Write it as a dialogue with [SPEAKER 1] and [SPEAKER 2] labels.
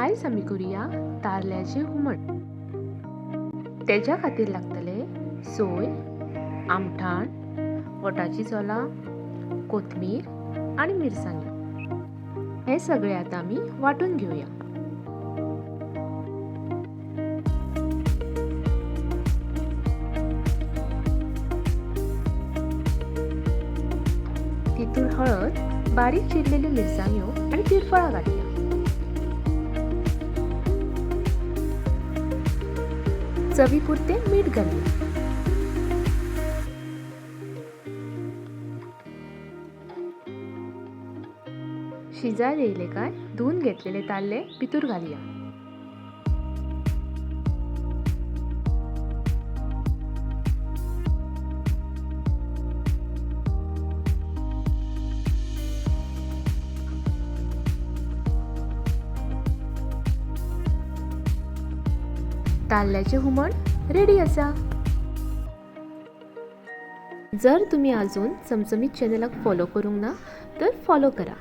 [SPEAKER 1] आयज आमी करुया तारल्याचें हुमण. तेज्या खातीर लागतले सोय आमठाण वटाची सोलां कोथमीर आनी मिरसांग्यो हे सगळे आतां आमी वांटून घेवया तितून हळद बारीक चिरलेल्यो मिरसांग्यो आनी तिरफळां घातली. चवीपुरते मीठ घालया शिजाय येयले काय? धुवून घेतलेले ताल्ले पितूर घालया. ताल्ल्याचे हुमण रेडी आसा जर तुम्ही अजून चमचमीत चॅनलाक फॉलो करूंक ना तर फॉलो करा.